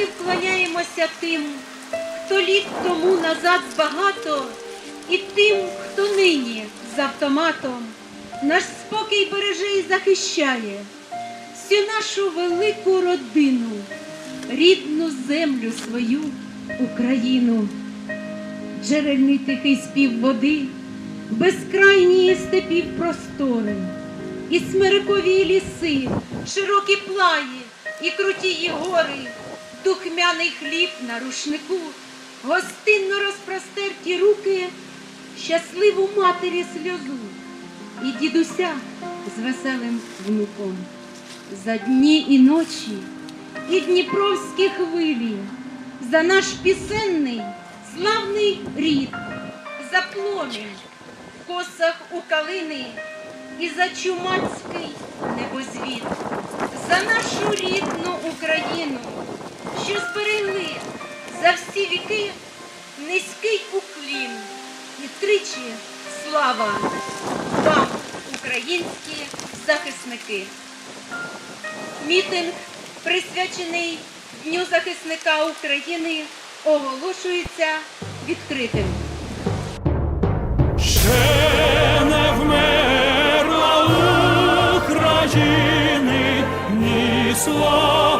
ми вклоняємося тим, хто літ тому назад збагато, і тим, хто нині з автоматом наш спокій береже і захищає всю нашу велику родину, рідну землю свою Україну. Джерельний тихий спів води, безкрайні степів простори, і смирикові ліси, широкі плаї і крутії гори, духмяний хліб на рушнику, гостинно розпростерті руки, щасливу матері сльозу. І дідуся з веселим внуком. За дні і ночі, і дніпровські хвилі, за наш пісенний славний рід, за пломінь в косах у калини і за чумацький небозвід, за нашу рідну Україну, що зберегли за всі віки низький уклін і тричі слава вам, українські захисники. Мітинг, присвячений Дню захисника України, оголошується відкритим. Ще не вмерла України ні слава,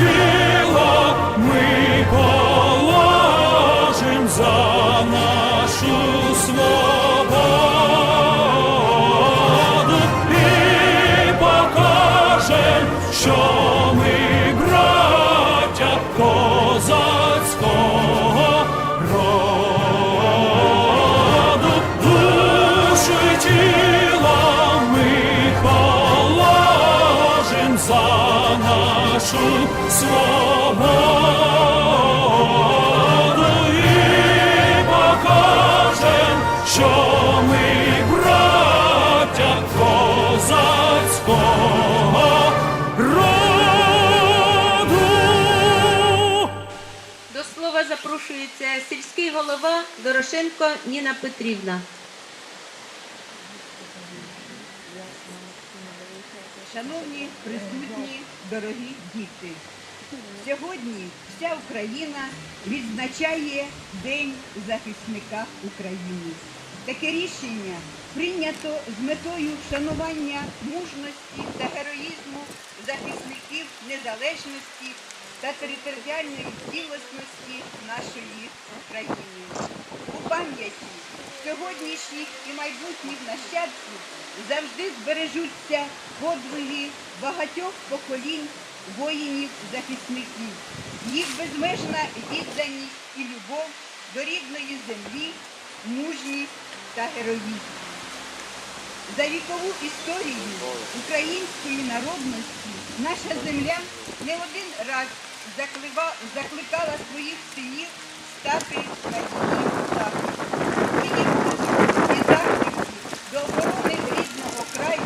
тіло ми положим за нашу свободу і покажем, що ми браття козацького роду, душу й тіло ми положим за нашу запрошується сільський голова Дорошенко Ніна Петрівна. Шановні присутні, дорогі діти, сьогодні вся Україна відзначає День захисника України. Таке рішення прийнято з метою вшанування мужності та героїзму захисників незалежності та територіальної цілісності нашої України. У пам'яті сьогоднішніх і майбутніх нащадків завжди збережуться подвиги багатьох поколінь воїнів-захисників, їх безмежна відданість і любов до рідної землі, мужність та героїзм. За вікову історію української народності наша земля не один раз закликала своїх синів стати на її захист. Нині і до оборони рідного краю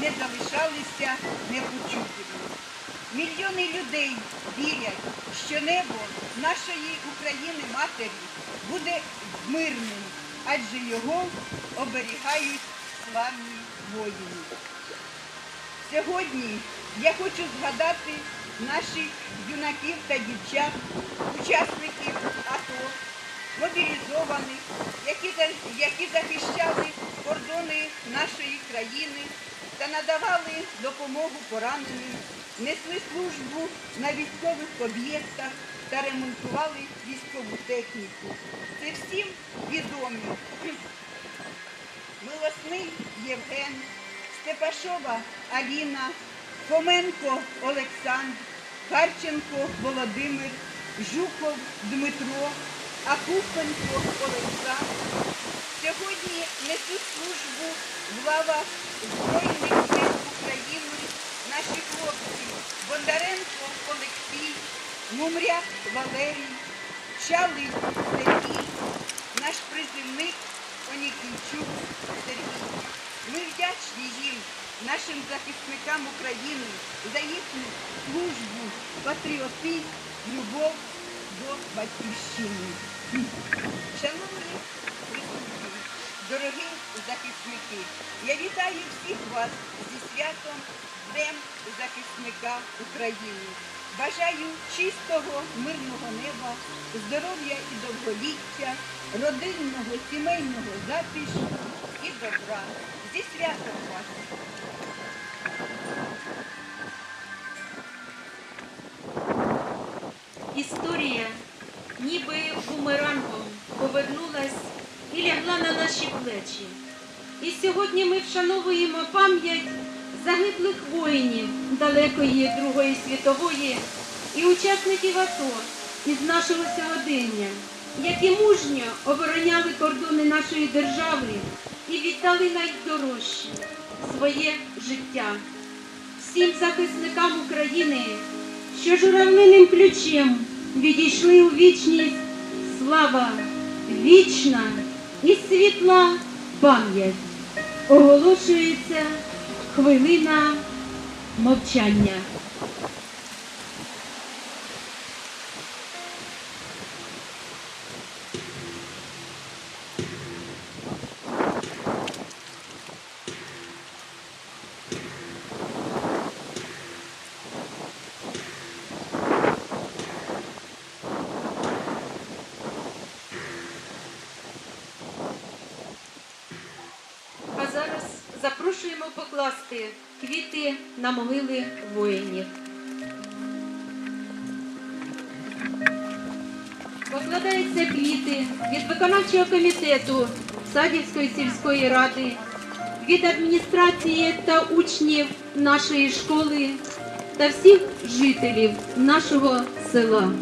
не залишалися непочутими. Мільйони людей вірять, що небо нашої України матері буде мирним, адже його оберігають славні воїни. Сьогодні я хочу згадати наших юнаків та дівчат, учасників АТО, мобілізованих, які, захищали кордони нашої країни та надавали допомогу пораненим, несли службу на військових об'єктах та ремонтували військову техніку. Це всім відомі Милосний Євген, Степашова Аліна, Хоменко Олександр, Харченко Володимир, Жуков Дмитро, Акупенко Олександр. Сьогодні несуть службу в лавах Збройних наші хлопці Бондаренко Олексій, Мумряк Валерій, Чалий Сергій, наш призивник Онікійчук Сергій. Ми вдячні їм, нашим захисникам України, за їхню службу, патріотизм, любов до батьківщини. Шановні присутні, дорогі захисники, я вітаю всіх вас святом Днем захисника України. Бажаю чистого, мирного неба, здоров'я і довголіття, родинного, сімейного затишку і добра. Зі святом вас! Історія, ніби бумерангом, повернулась і лягла на наші плечі. І сьогодні ми вшановуємо пам'ять загиблих воїнів далекої Другої світової і учасників АТО із нашого сьогодення, які мужньо обороняли кордони нашої держави і віддали найдорожче своє життя. Всім захисникам України, що журавлиним ключем відійшли у вічність слава, вічна і світла пам'ять. Оголошується хвилина мовчання. А зараз запрошуємо покласти квіти на могили воїнів. Покладаються квіти від виконавчого комітету Садівської сільської ради, від адміністрації та учнів нашої школи та всіх жителів нашого села.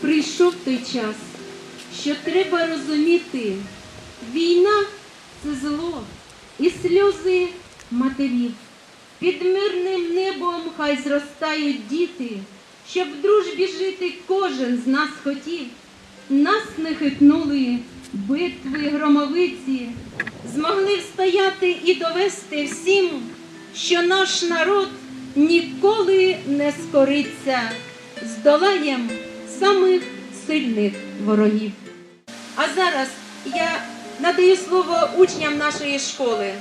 Прийшов той час, що треба розуміти, війна це зло і сльози матерів. Під мирним небом хай зростають діти, щоб в дружбі жити кожен з нас хотів. Нас не хитнули битви громовиці, змогли встояти і довести всім, що наш народ ніколи не скориться, здолаєм самих сильних ворогів. А зараз я надаю слово учням нашої школи.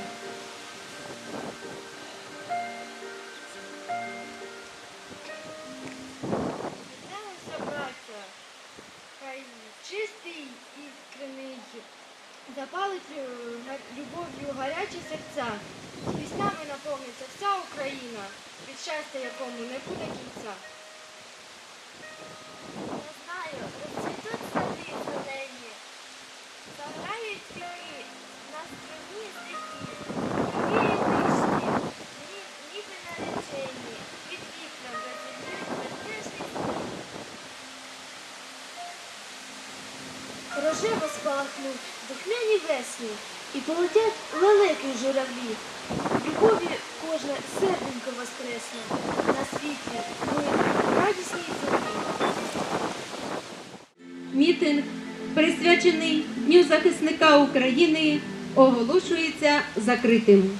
Чистий іскрений запалить любов'ю гарячі серця. Піснями наповниться вся Україна, від щастя якому не буде кінця. Спалахнуть духмяні весні і полетять лелеки журавлі. Любові кожне серденько воскресне на світлі, мирі, радісній землі. Мітинг, присвячений Дню захисника України, оголошується закритим.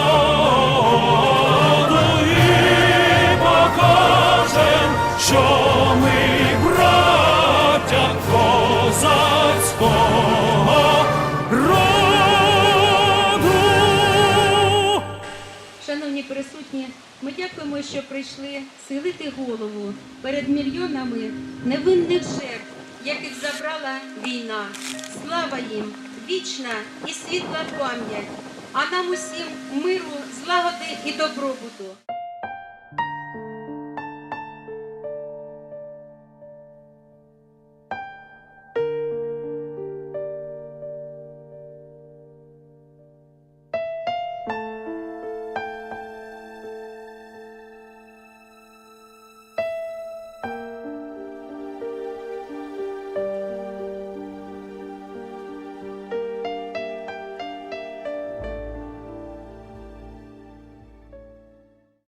ми дякуємо, що прийшли схилити голову перед мільйонами невинних жертв, яких забрала війна. Слава їм, вічна і світла пам'ять, а нам усім миру, злагоди і добробуту.